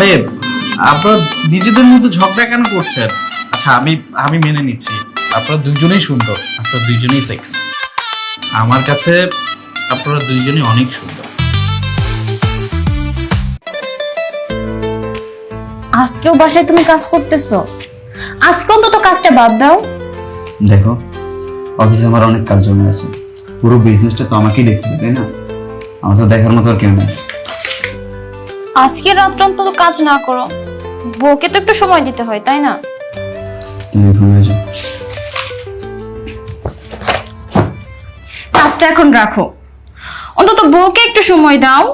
আরে আপনারা নিজেদের মধ্যে ঝগড়া কেন করছেন? আচ্ছা আমি আমি মেনে নিচ্ছি। আপনারা দুইজনেই সুন্দর আপনারা দুইজনেই সেক্স আমার কাছে আপনারা দুইজনেই অনেক সুন্দর। আজকেও বাসায় তুমি কাজ করতেছো? আজকে অন্তত কাজটা বাদ দাও। দেখো অফিসে আমার অনেক কাজ জমে আছে। পুরো বিজনেসটা তো আমাকেই দেখতে হবে তাই না? আমার তো দেখার মতো আর কেউ নেই। আজকে রাত্র অন্তত কাজ না করো। বউকে তো একটু সময় দিতে হয়, তাই না? কাজটা এখন রাখো। অন্তত বউকে একটু সময় দাও।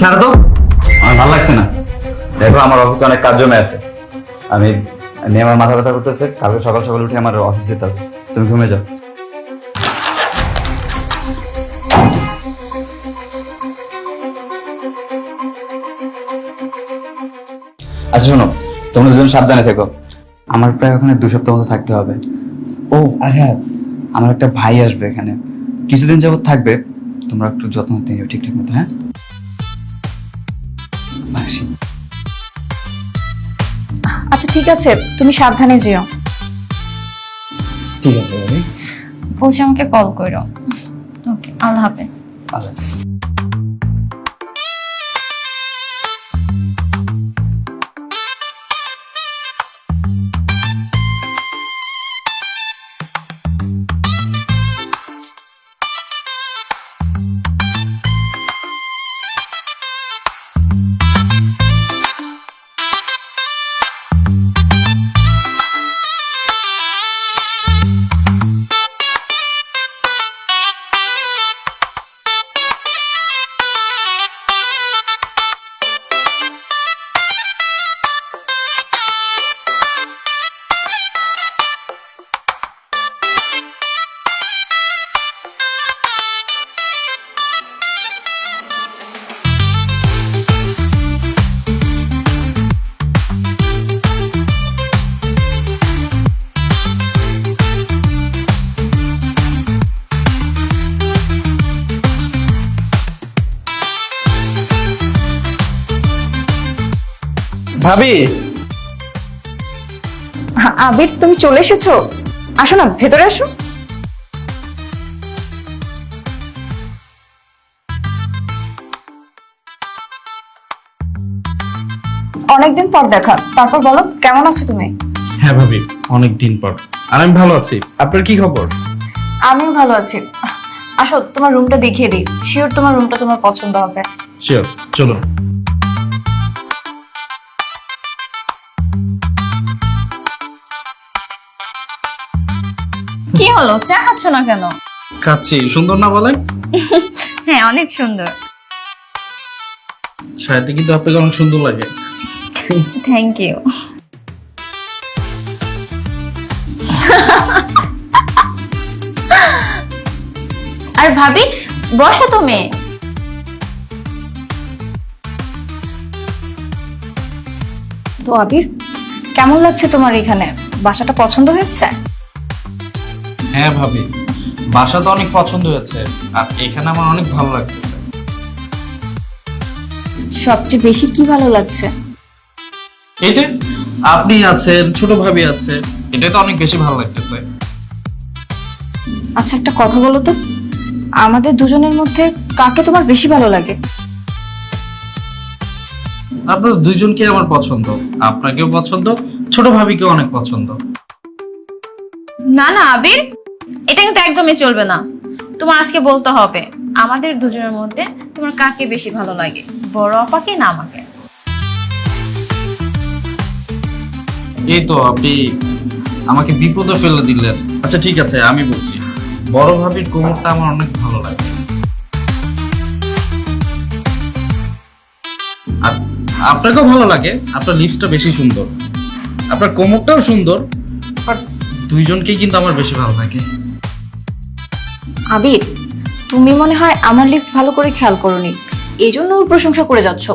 ছাড়ো তো। আমার ভালো লাগছে না। দেখো, আমার অফিসে অনেক কাজ জমে আছে। আমি আমি আমার মাথা ব্যথা করতেছে। কালকে সকাল সকাল উঠে আমার অফিস যেতে হবে। তুমি ঘুমিয়ে যাও। আচ্ছা শোনো। তোমরা দুজন সাবধানে থেকো। আমার প্রায় ওখানে দু সপ্তাহ মতো থাকতে হবে। ও, আর হ্যাঁ আমার একটা ভাই আসবে এখানে। কিছুদিন যাবত থাকবে। তোমরা একটু যত্ন নিও ঠিকঠাক মতো হ্যাঁ? ঠিক আছে তুমি সাবধানে যেও। ঠিক আছে বলছি আমাকে কল করো ওকে আল্লাহ হাফেজ। আল্লাহ হাফিজ। ভাবি। আবির তুমি চলে এসেছ? আসো না ভেতরে আসো। অনেকদিন পর দেখা। তারপর বলো কেমন আছো তুমি? হ্যাঁ ভাবি অনেক দিন পর। আর আমি ভালো আছি। আপনার কি খবর? আমিও ভালো আছি। আসো তোমার রুমটা দেখিয়ে দিই। শিওর তোমার রুমটা তোমার পছন্দ হবে। শিওর চলুন। হলো চা খাচ্ছ না কেন? খাচ্ছি সুন্দর না বলেন হ্যাঁ অনেক সুন্দর। সাথে কিন্তু আপনাকে অনেক সুন্দর লাগে। থ্যাংক ইউ আর ভাবি বসো তুমি। তো আবির কেমন লাগছে তোমার এখানে? বাসাটা পছন্দ হয়েছে? হ্যাঁ ভাবি। বাসা তো অনেক পছন্দ হয়েছে আর এখানে আমার অনেক ভালো লাগতেছে। সবচেয়ে বেশি কি ভালো লাগছে? এই যে আপনি আছেন ছোট ভাবি আছে এটাই তো অনেক বেশি ভালো লাগতেছে। আচ্ছা একটা কথা বলো তো। আমাদের দুজনের মধ্যে কাকে তোমার বেশি ভালো লাগে? আপনার দুইজনকে আমার পছন্দ আপনাকেও পছন্দ ছোট ভাবিকেও অনেক পছন্দ। না না আবির। এটা কিন্তু একদমই চলবে না। তোমার আজকে বলতে হবে, আমাদের দুজনের মধ্যে তোমার কাকে বেশি ভালো লাগে, বড় অপাকে না আমাকে? এই তো আপনি আমাকে বিপদে ফেলে দিলেন। আচ্ছা ঠিক আছে, আমি বলছি, বড় ভাবির কোমরটা আমার অনেক ভালো লাগে। আপনাকেও ভালো লাগে, আপনার লিপসটা বেশি সুন্দর। আপনার কোমরটাও সুন্দর দুইজনকেই কিন্তু আমার বেশি ভালো লাগে। আবির তুমি মনে হয় আমার লিপস ভালো করে খেয়াল করনি। এই জন্য ওর প্রশংসা করে যাচ্ছ।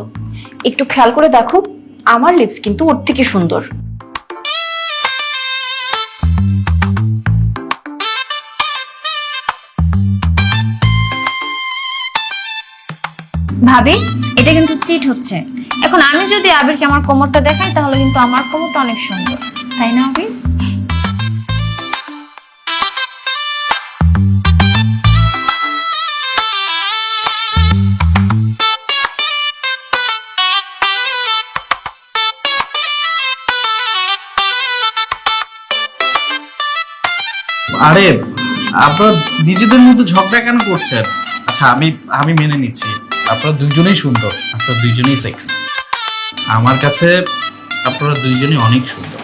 একটু খেয়াল করে দেখো আমার লিপস কিন্তু ওর থেকে সুন্দর। ভাবি এটা কিন্তু চিট হচ্ছে। এখন আমি যদি আবিরকে আমার কোমরটা দেখাই তাহলে কিন্তু আমার কোমরটা অনেক সুন্দর। তাই না আবির? আরে, আপনারা নিজেদের মধ্যে ঝগড়া কেন করছেন? আচ্ছা আমি আমি মেনে নিচ্ছি। আপনারা দুইজনেই সুন্দর, আপনারা দুইজনেই সেক্স আমার কাছে আপনারা দুইজনই অনেক সুন্দর।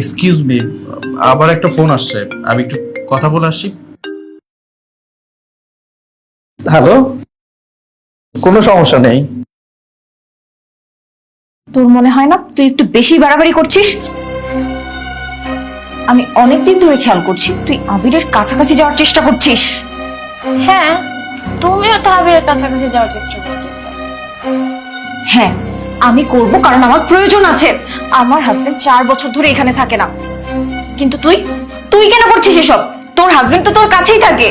এক্সকিউজ মি আবার একটা ফোন আসছে। আমি একটু কথা বলে আসছি। হ্যালো কোনো সমস্যা নেই। তোর মনে হয় না? তুই একটু বেশি বাড়াবাড়ি করছিস? আমি অনেকদিন ধরে খেয়াল করছি তুই আবিরের কাছাকাছি যাওয়ার চেষ্টা করছিস। হ্যাঁ তুমিও তো আবিরের কাছাকাছি যাওয়ার চেষ্টা করতেছো। হ্যাঁ আমি করব কারণ আমার প্রয়োজন আছে। আমার হাজবেন্ড চার বছর ধরে এখানে থাকে না। কিন্তু তুই? তুই কেন করছিস এসব? তোর হাজবেন্ড তো তোর কাছেই থাকে।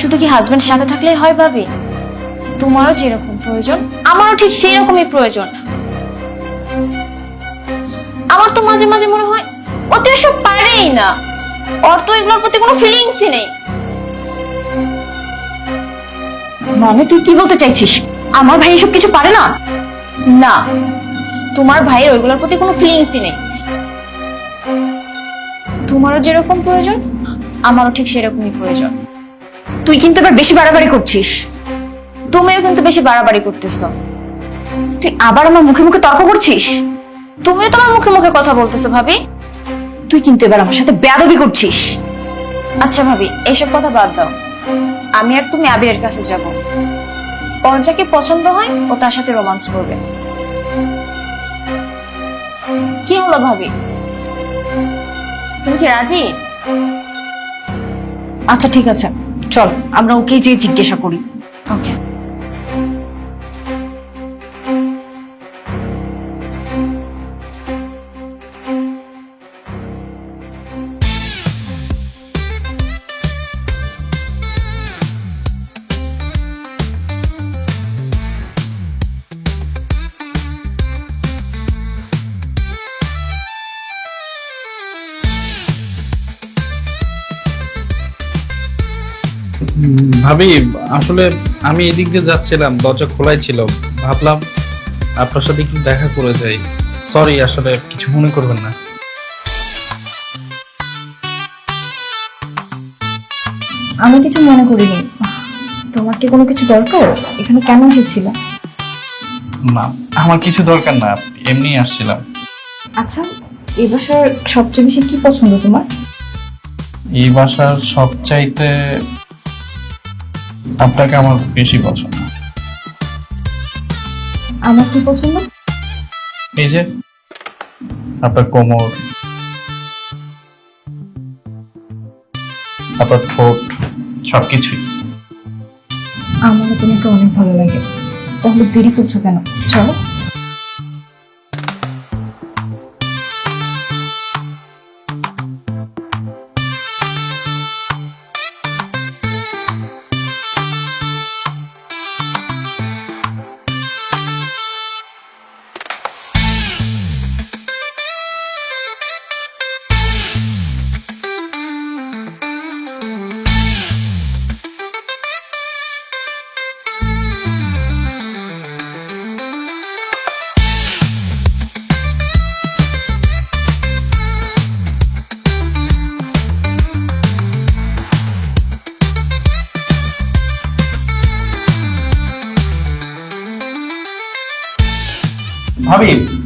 শুধু কি হাজবেন্ড সাথে থাকলেই হয় ভাবি? তোমারও যেরকম প্রয়োজন আমারও ঠিক সেই রকমই প্রয়োজন। আমার তো মাঝে মাঝে মনে হয় ও তো এসব পারেই না। ওর তো এগুলোর প্রতি কোনো ফিলিংসই নেই। মানে তুই কি বলতে চাইছিস? আমার ভাই এসব কিছু পারে না? না তোমার ভাইয়ের ওইগুলোর প্রতি কোনো ফিলিংসই নেই। তোমারও যেরকম প্রয়োজন আমারও ঠিক সেরকমই প্রয়োজন। তুই কিন্তু এবার বেশি বাড়াবাড়ি করছিস। তুমিও কিন্তু বেশি বাড়াবাড়ি করতেছো। তুই আবার আমার মুখে মুখে তর্ক করছিস? তুমিও তোমার মুখে মুখে কথা বলতেছো ভাবি। তুই কিন্তু এবার আমার সাথে বেয়াদবি করছিস। আচ্ছা ভাবি এসব কথা বাদ দাও। আমি আর তুমি আবিরের কাছে যাব। ওর যাকে পছন্দ হয় ও তার সাথে রোমান্স করবে। কি হলো ভাবি? তুমি কি রাজি? আচ্ছা ঠিক আছে। চল আমরা ওকেই যেয়ে জিজ্ঞাসা করি। ওকে ভাবি আসলে আমি এদিক দিয়ে যাচ্ছিলাম দরজা খোলাই ছিল। ভাবলাম আপনার সাথে একটু দেখা করে যাই। সরি আসলে কিছু মনে করবেন না। আমি কিছু মনে করিনি। তোমার কি কোনো কিছু দরকার? এখানে কেন এসেছিল? না আমার কিছু দরকার না এমনি আসছিলাম। আচ্ছা এই বাসার সবচেয়ে বেশি কি পছন্দ তোমার? এই বাসার সবচাইতে আপনাকে আমার বেশি পছন্দ। আমার কি পছন্দ? এই যে আপনার কোমর আপনার ঠোঁট সবকিছুই। আমার তোমাকে অনেক ভালো লাগে। তাহলে দেরি করছ কেন? চলো।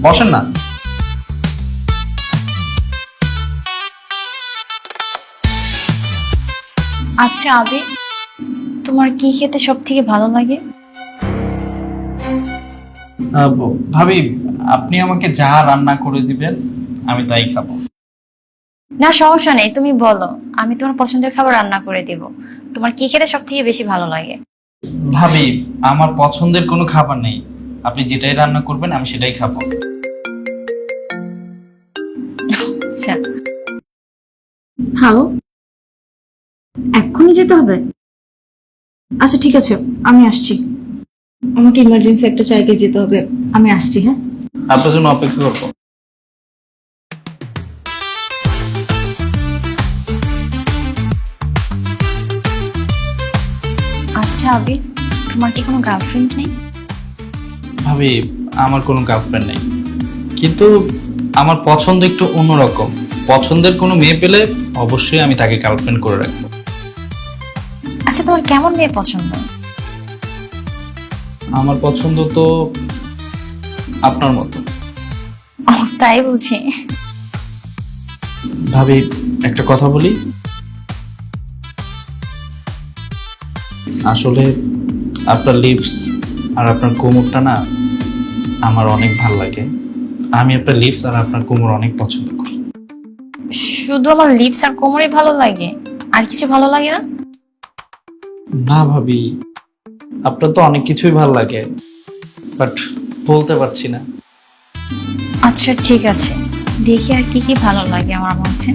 বসেন না। আচ্ছা আবির তোমার কি খেতে সব থেকে ভালো লাগে? আহ, ব- ভাবি আপনি আমাকে যা রান্না করে দিবেন আমি তাই খাব। না সমস্যা নেই তুমি বলো আমি তোমার পছন্দের খাবার রান্না করে দিব। তোমার কি খেতে সব থেকে বেশি ভালো লাগে? ভাবি আমার পছন্দের কোনো খাবার নেই। আপনি যেটাই রান্না করবেন আমি সেটাই খাব। আচ্ছা। হ্যালো এক্ষুনি যেতে হবে? আচ্ছা ঠিক আছে আমি আসছি। আমাকে ইমার্জেন্সি একটা জায়গায় যেতে হবে। আমি আসছি হ্যাঁ? আপনার জন্য অপেক্ষা করব। আচ্ছা আবির তোমার কি কোনো গার্লফ্রেন্ড নেই? ভাবি আমার কোনো গার্লফ্রেন্ড নেই। কিন্তু আমার পছন্দ একটু অন্যরকম। পছন্দের কোনো মেয়ে পেলে অবশ্যই আমি তাকে গার্লফ্রেন্ড করে রাখব। আচ্ছা তোমার কেমন মেয়ে পছন্দ? আমার পছন্দ তো আপনার মতো। ও তাই বুঝি। ভাবি একটা কথা বলি? আসলে আপনার লিপস আর আপনার কোমরটা না আমার অনেক ভালো লাগে। আমি আপনার লিপস আর আপনার কোমর অনেক পছন্দ করি। শুধু আমার লিপস আর কোমরই ভালো লাগে? আর কিছু ভালো লাগে না? না ভাবি আপনার তো অনেক কিছুই ভালো লাগে বাট বলতে পারছি না। আচ্ছা ঠিক আছে। দেখি আর কি কি ভালো লাগে আমার মধ্যে।